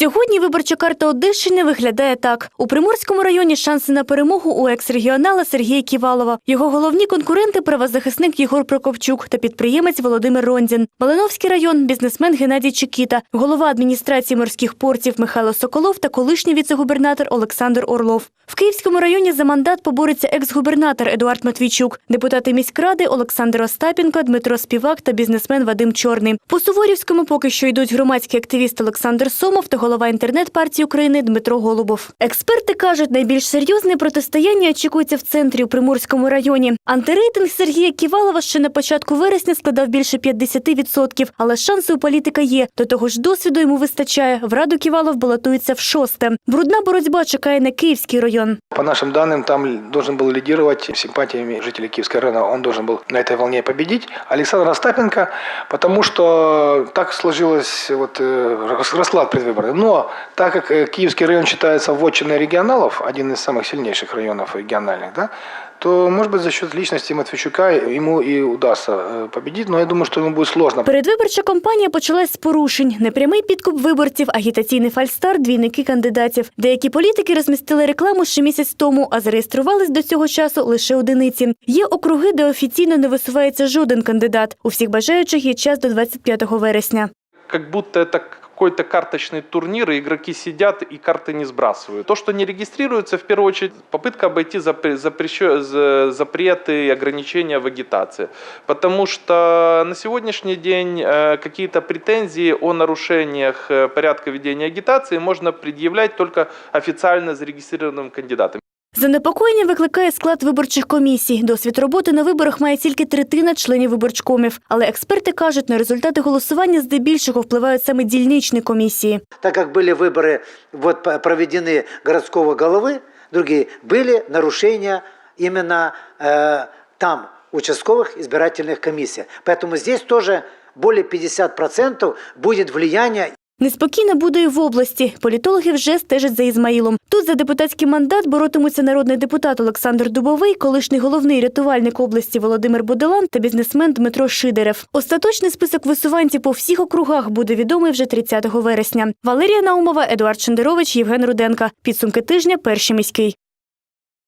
Сьогодні виборча карта Одещини виглядає так: у Приморському районі шанси на перемогу у екс-регіонала Сергія Ківалова. Його головні конкуренти правозахисник Єгор Прокопчук та підприємець Володимир Рондзін. Малиновський район, бізнесмен Геннадій Чекіта, голова адміністрації морських портів Михайло Соколов та колишній віце-губернатор Олександр Орлов. В Київському районі за мандат побореться екс-губернатор Едуард Матвійчук, депутати міськради Олександр Остапенко, Дмитро Співак та бізнесмен Вадим Чорний. По Суворівському поки що йдуть громадський активіст Олександр Сомов та голова інтернет-партії України Дмитро Голубов. Експерти кажуть, найбільш серйозне протистояння очікується в центрі у Приморському районі. Антирейтинг Сергія Ківалова ще на початку вересня складав більше 50%, але шанси у політика є. До того ж, досвіду йому вистачає. В раду Ківалов балотується в шосте. Брудна боротьба чекає на Київський район. По нашим данным, там должен был лидировать симпатиями жителей Киевского района. Он должен был на этой волне победить. Александр Остапенко, потому что так сложилось вот, э, рас- расклад предвыборный. Но так как э, Киевский район считается вотчиной регионалов, один из самых сильнейших районов региональных, да, то, может быть, за счет личности Матвейчука ему и удастся э, победить. Но я думаю, что ему будет сложно. Передвиборча кампанія почалась з порушень: непрямий підкуп виборців, агітаційний фальстар, двійники кандидатів. Деякі політики розмістили рекламу ще місяць тому, а зареєструвались до цього часу лише одиниці. Є округи, де офіційно не висувається жоден кандидат. У всіх бажаючих є час до 25 вересня. как будто это какой-то карточный турнир, и игроки сидят и карты не сбрасывают. То, что не регистрируется, в первую очередь, попытка обойти запре- запрещё- за- запреты и ограничения в агитации. Потому что на сегодняшний день э, какие-то претензии о нарушениях э, порядка ведения агитации можно предъявлять только официально зарегистрированным кандидатам. Занепокоєння викликає склад виборчих комісій. Досвід роботи на виборах має тільки третина членів виборчкомів. Але експерти кажуть, на результати голосування здебільшого впливають саме дільничні комісії. так как были выборы вот, п- проведены городского головы, другие, были нарушения именно э, там, участковых избирательных комиссий. Поэтому здесь тоже более 50% будет влияние Неспокійно буде і в області. Політологи вже стежать за Ізмаїлом. Тут за депутатський мандат боротимуться народний депутат Олександр Дубовий, колишній головний рятувальник області Володимир Буделан та бізнесмен Дмитро Шидерев. Остаточний список висуванців по всіх округах буде відомий вже 30 вересня. Валерія Наумова, Едуард Шендерович, Євген Руденка. Підсумки тижня. Перший міський.